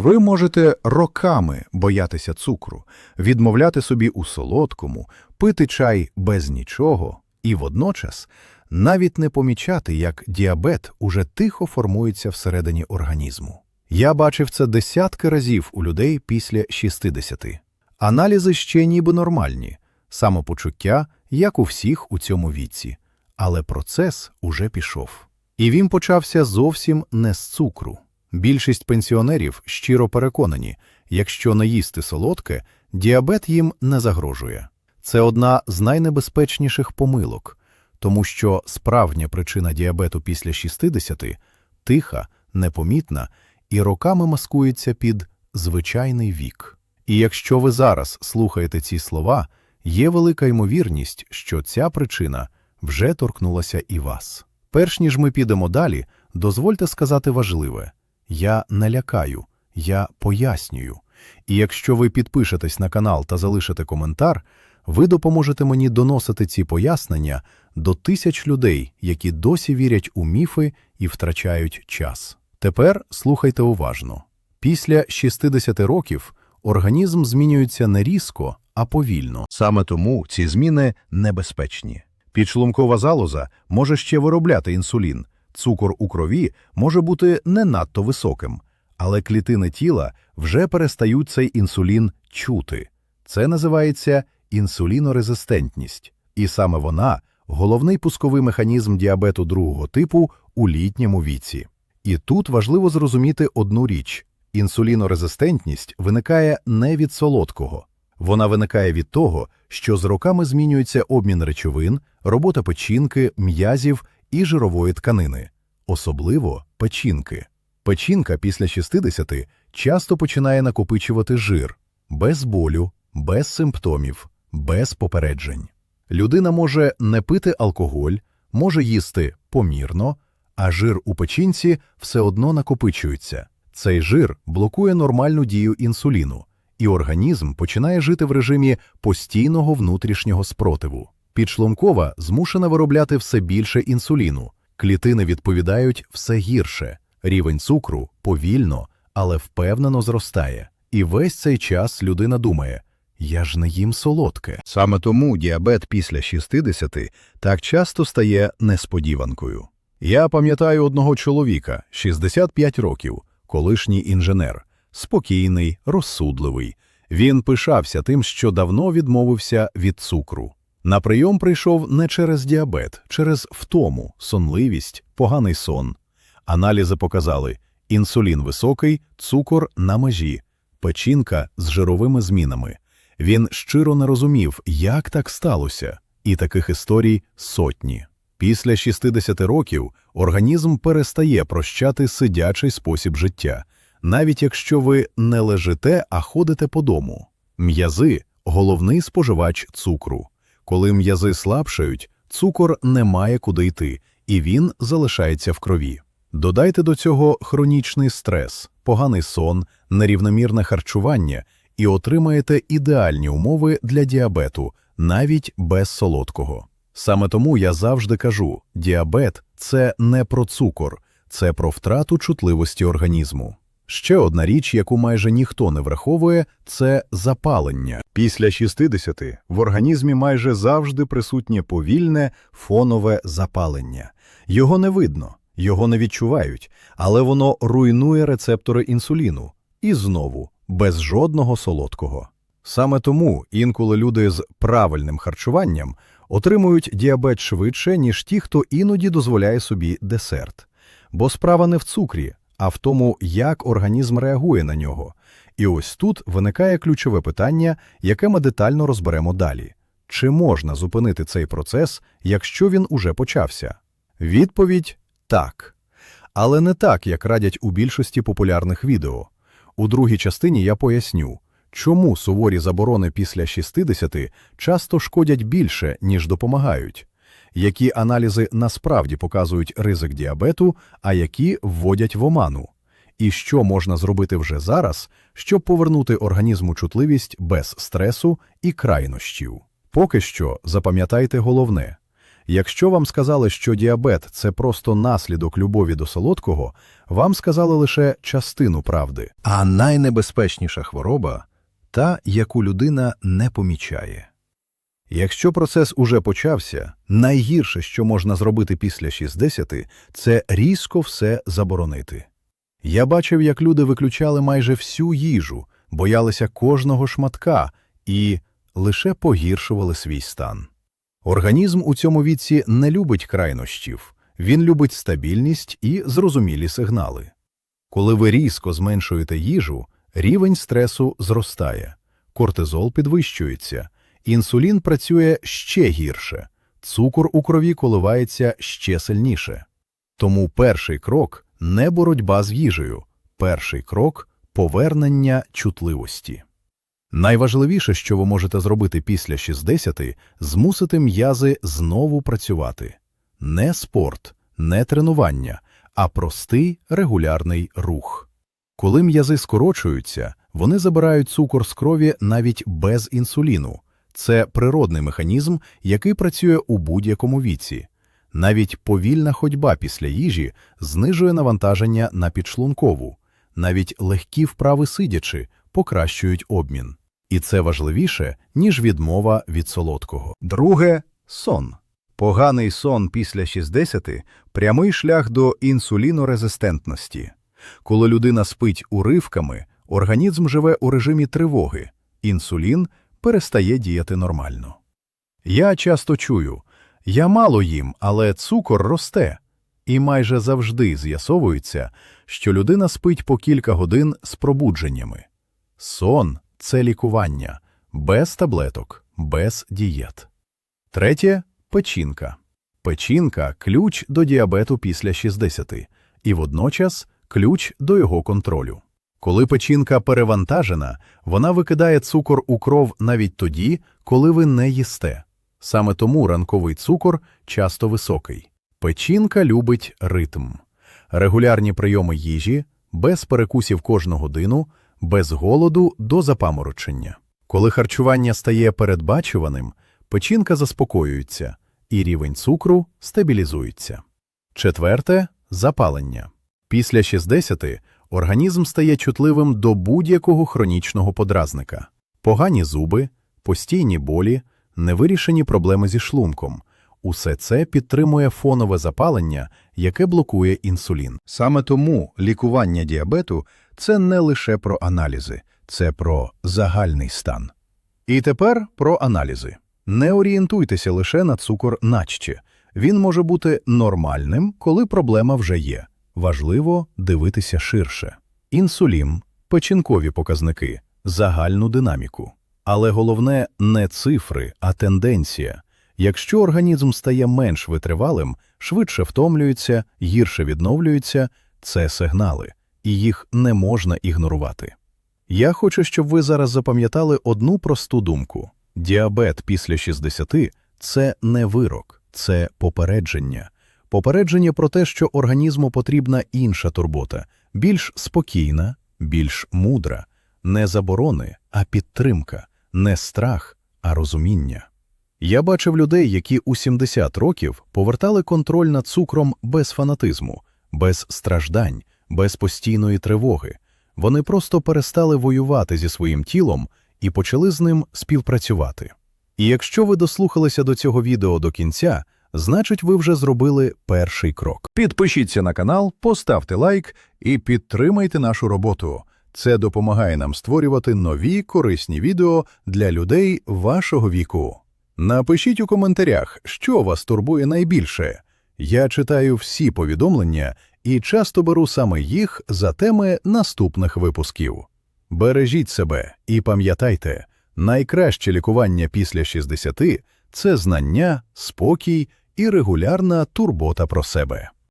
Ви можете роками боятися цукру, відмовляти собі у солодкому, пити чай без нічого і водночас навіть не помічати, як діабет уже тихо формується всередині організму. Я бачив це десятки разів у людей після 60. Аналізи ще ніби нормальні, самопочуття, як у всіх у цьому віці, але процес уже пішов. І він почався зовсім не з цукру. Більшість пенсіонерів щиро переконані, якщо не їсти солодке, діабет їм не загрожує. Це одна з найнебезпечніших помилок, тому що справжня причина діабету після 60 – тиха, непомітна і роками маскується під звичайний вік. І якщо ви зараз слухаєте ці слова, є велика ймовірність, що ця причина вже торкнулася і вас. Перш ніж ми підемо далі, дозвольте сказати важливе. Я не лякаю, я пояснюю. І якщо ви підпишетесь на канал та залишите коментар, ви допоможете мені доносити ці пояснення до тисяч людей, які досі вірять у міфи і втрачають час. Тепер слухайте уважно. Після 60 років організм змінюється не різко, а повільно. Саме тому ці зміни небезпечні. Підшлункова залоза може ще виробляти інсулін, цукор у крові може бути не надто високим, але клітини тіла вже перестають цей інсулін чути. Це називається інсулінорезистентність, і саме вона головний пусковий механізм діабету другого типу у літньому віці. І тут важливо зрозуміти одну річ: інсулінорезистентність виникає не від солодкого, вона виникає від того, що з роками змінюється обмін речовин, робота печінки, м'язів і жирової тканини, особливо печінки. Печінка після 60 часто починає накопичувати жир без болю, без симптомів, без попереджень. Людина може не пити алкоголь, може їсти помірно, а жир у печінці все одно накопичується. Цей жир блокує нормальну дію інсуліну, і організм починає жити в режимі постійного внутрішнього спротиву. Підшлункова змушена виробляти все більше інсуліну, клітини відповідають все гірше, рівень цукру повільно, але впевнено зростає. І весь цей час людина думає: я ж не їм солодке. Саме тому діабет після 60 так часто стає несподіванкою. Я пам'ятаю одного чоловіка, 65 років, колишній інженер, спокійний, розсудливий. Він пишався тим, що давно відмовився від цукру. На прийом прийшов не через діабет, через втому, сонливість, поганий сон. Аналізи показали інсулін високий, цукор на межі, печінка з жировими змінами. Він щиро не розумів, як так сталося, і таких історій сотні. Після 60 років організм перестає прощати сидячий спосіб життя, навіть якщо ви не лежите, а ходите по дому. М'язи головний споживач цукру. Коли м'язи слабшають, цукор не має куди йти, і він залишається в крові. Додайте до цього хронічний стрес, поганий сон, нерівномірне харчування і отримаєте ідеальні умови для діабету, навіть без солодкого. Саме тому я завжди кажу: діабет це не про цукор, це про втрату чутливості організму. Ще одна річ, яку майже ніхто не враховує, це запалення. Після 60 в організмі майже завжди присутнє повільне фонове запалення. Його не видно, його не відчувають, але воно руйнує рецептори інсуліну. І знову без жодного солодкого. Саме тому інколи люди з правильним харчуванням отримують діабет швидше, ніж ті, хто іноді дозволяє собі десерт. Бо справа не в цукрі, а в тому, як організм реагує на нього. І ось тут виникає ключове питання, яке ми детально розберемо далі. Чи можна зупинити цей процес, якщо він уже почався? Відповідь так. Але не так, як радять у більшості популярних відео. У другій частині я поясню, чому суворі заборони після 60 часто шкодять більше, ніж допомагають, які аналізи насправді показують ризик діабету, а які вводять в оману, і що можна зробити вже зараз, щоб повернути організму чутливість без стресу і крайнощів. Поки що запам'ятайте головне Якщо вам сказали, що діабет це просто наслідок любові до солодкого, вам сказали лише частину правди. А найнебезпечніша хвороба та, яку людина не помічає. Якщо процес уже почався, найгірше, що можна зробити після 60, це різко все заборонити. Я бачив, як люди виключали майже всю їжу, боялися кожного шматка і лише погіршували свій стан. Організм у цьому віці не любить крайнощів, він любить стабільність і зрозумілі сигнали. Коли ви різко зменшуєте їжу, рівень стресу зростає, кортизол підвищується, інсулін працює ще гірше, цукор у крові коливається ще сильніше. Тому перший крок не боротьба з їжею, перший крок повернення чутливості. Найважливіше, що ви можете зробити після 60 – змусити м'язи знову працювати. Не спорт, не тренування, а простий регулярний рух. Коли м'язи скорочуються, вони забирають цукор з крові навіть без інсуліну. Це природний механізм, який працює у будь-якому віці. Навіть повільна ходьба після їжі знижує навантаження на підшлункову, навіть легкі вправи сидячи покращують обмін. І це важливіше, ніж відмова від солодкого. Друге сон. Поганий сон після 60 – прямий шлях до інсулінорезистентності. Коли людина спить уривками, організм живе у режимі тривоги, інсулін перестає діяти нормально. Я часто чую, я мало їм, але цукор росте. І майже завжди з'ясовується, що людина спить по кілька годин з пробудженнями. Сон це лікування, без таблеток, без дієт. Третє печінка. Печінка ключ до діабету після 60 і водночас ключ до його контролю. Коли печінка перевантажена, вона викидає цукор у кров навіть тоді, коли ви не їсте. Саме тому ранковий цукор часто високий. Печінка любить ритм, регулярні прийоми їжі, без перекусів кожну годину, без голоду до запаморочення. Коли харчування стає передбачуваним, печінка заспокоюється, і рівень цукру стабілізується. Четверте запалення. Після 60 організм стає чутливим до будь-якого хронічного подразника. Погані зуби, постійні болі, невирішені проблеми зі шлунком. Усе це підтримує фонове запалення, яке блокує інсулін. Саме тому лікування діабету це не лише про аналізи, це про загальний стан. І тепер про аналізи. Не орієнтуйтеся лише на цукор наче. Він може бути нормальним, коли проблема вже є. Важливо дивитися ширше. Інсулін, печінкові показники, загальну динаміку. Але головне не цифри, а тенденція. Якщо організм стає менш витривалим, швидше втомлюється, гірше відновлюється, це сигнали, і їх не можна ігнорувати. Я хочу, щоб ви зараз запам'ятали одну просту думку: діабет після 60 – це не вирок, це попередження. Попередження про те, що організму потрібна інша турбота, більш спокійна, більш мудра, не заборони, а підтримка, не страх, а розуміння. Я бачив людей, які у 70 років повертали контроль над цукром без фанатизму, без страждань, без постійної тривоги. Вони просто перестали воювати зі своїм тілом і почали з ним співпрацювати. І якщо ви дослухалися до цього відео до кінця, значить ви вже зробили перший крок. Підпишіться на канал, поставте лайк і підтримайте нашу роботу. Це допомагає нам створювати нові корисні відео для людей вашого віку. Напишіть у коментарях, що вас турбує найбільше. Я читаю всі повідомлення і часто беру саме їх за теми наступних випусків. Бережіть себе і пам'ятайте, найкраще лікування після 60 – це знання, спокій і регулярна турбота про себе.